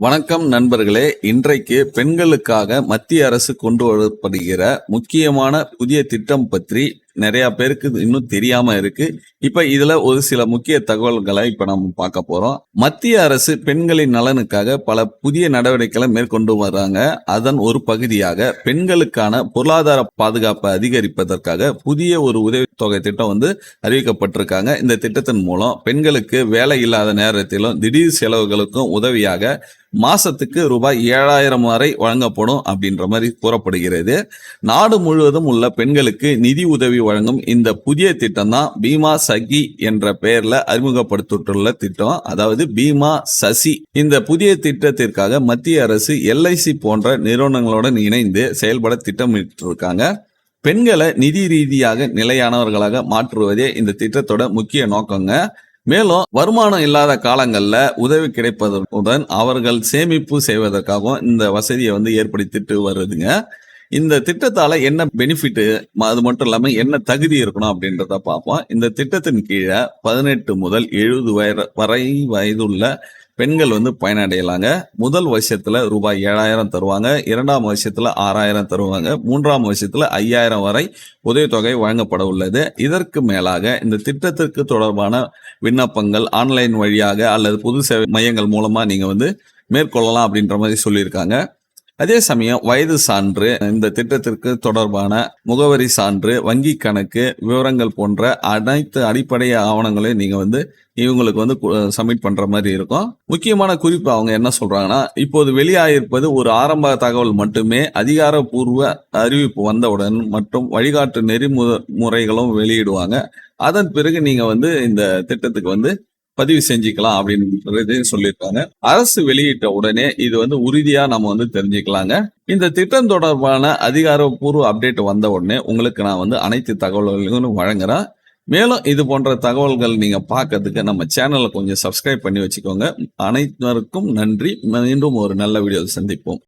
வணக்கம் நண்பர்களே. இன்றைக்கு பெண்களுக்காக மத்திய அரசு கொண்டு வரப்படுகிற முக்கியமான புதிய திட்டம் பற்றி நிறைய பேருக்கு இன்னும் தெரியாம இருக்கு. இப்ப இதுல ஒரு சில முக்கிய தகவல்களை இப்ப நம்ம பார்க்க போறோம். மத்திய அரசு பெண்களின் நலனுக்காக பல புதிய நடவடிக்கைகளை மேற்கொண்டு வர்றாங்க. அதன் ஒரு பகுதியாக பெண்களுக்கான பொருளாதார பாதுகாப்பை அதிகரிப்பதற்காக புதிய ஒரு உதவித்தொகை திட்டம் வந்து அறிவிக்கப்பட்டிருக்காங்க. இந்த திட்டத்தின் மூலம் பெண்களுக்கு வேலை இல்லாத நேரத்திலும் திடீர் செலவுகளுக்கும் உதவியாக மாசத்துக்கு ரூபாய் ஏழாயிரம் வரை வழங்கப்படும் அப்படின்ற மாதிரி கூறப்படுகிறது. நாடு முழுவதும் உள்ள பெண்களுக்கு நிதி உதவி வழங்கும் இந்த புதிய திட்டம் தான் பீமா சகி என்ற பெயர்ல அறிமுகப்படுத்தப்பட்டுள்ள திட்டம். அதாவது பீமா சசி. இந்த புதிய திட்டத்திற்காக மத்திய அரசு எல்ஐசி போன்ற நிறுவனங்களுடன் இணைந்து செயல்பட திட்டமிட்டிருக்காங்க. பெண்களை நிதி ரீதியாக நிலையானவர்களாக மாற்றுவதே இந்த திட்டத்தோட முக்கிய நோக்கங்க. மேலும் வருமானம் இல்லாத காலங்கள்ல உதவி கிடைப்பதற்குடன் அவர்கள் சேமிப்பு செய்வதற்காகவும் இந்த வசதியை வந்து ஏற்படுத்திட்டு வருதுங்க. இந்த திட்டத்தால என்ன பெனிஃபிட் அது மட்டும் இல்லாம என்ன தகுதி இருக்கணும் அப்படின்றத பார்ப்போம். இந்த திட்டத்தின் கீழே பதினெட்டு முதல் எழுபது வயது வரை வயதுள்ள பெண்கள் வந்து பயனடையலாங்க. முதல் வருஷத்துல ரூபாய் ஏழாயிரம் தருவாங்க. இரண்டாம் வருஷத்துல ஆறாயிரம் தருவாங்க. மூன்றாம் வருஷத்துல ஐயாயிரம் வரை உதவித்தொகை வழங்கப்பட உள்ளது. இதற்கு மேலாக இந்த திட்டத்திற்கு தொடர்பான விண்ணப்பங்கள் ஆன்லைன் வழியாக அல்லது பொது சேவை மையங்கள் மூலமா நீங்க வந்து மேற்கொள்ளலாம் அப்படின்ற மாதிரி சொல்லியிருக்காங்க. அதே சமயம் வயது சான்று இந்த திட்டத்திற்கு தொடர்பான முகவரி சான்று வங்கி கணக்கு விவரங்கள் போன்ற அனைத்து அடிப்படை ஆவணங்களையும் நீங்க வந்து இவங்களுக்கு வந்து சப்மிட் பண்ற மாதிரி இருக்கும். முக்கியமான குறிப்பு அவங்க என்ன சொல்றாங்கன்னா இப்போது வெளியாயிருப்பது ஒரு ஆரம்ப தகவல் மட்டுமே அதிகாரப்பூர்வ அறிவிப்பு வந்தவுடன் மற்றும் வழிகாட்டு நெறிமுறைகளும் வெளியிடுவாங்க. அதன் பிறகு நீங்க வந்து இந்த திட்டத்துக்கு வந்து பதிவு செஞ்சுக்கலாம் அப்படின்றதையும் சொல்லியிருக்காங்க. அரசு வெளியிட்ட உடனே இது வந்து உறுதியா நம்ம வந்து தெரிஞ்சுக்கலாங்க. இந்த திட்டம் தொடர்பான அதிகாரப்பூர்வ அப்டேட் வந்த உடனே உங்களுக்கு நான் வந்து அனைத்து தகவல்களையும் வழங்குறேன். மேலும் இது போன்ற தகவல்கள் நீங்க பார்க்கறதுக்கு நம்ம சேனலை கொஞ்சம் சப்ஸ்கிரைப் பண்ணி வச்சுக்கோங்க. அனைவருக்கும் நன்றி. மீண்டும் ஒரு நல்ல வீடியோ சந்திப்போம்.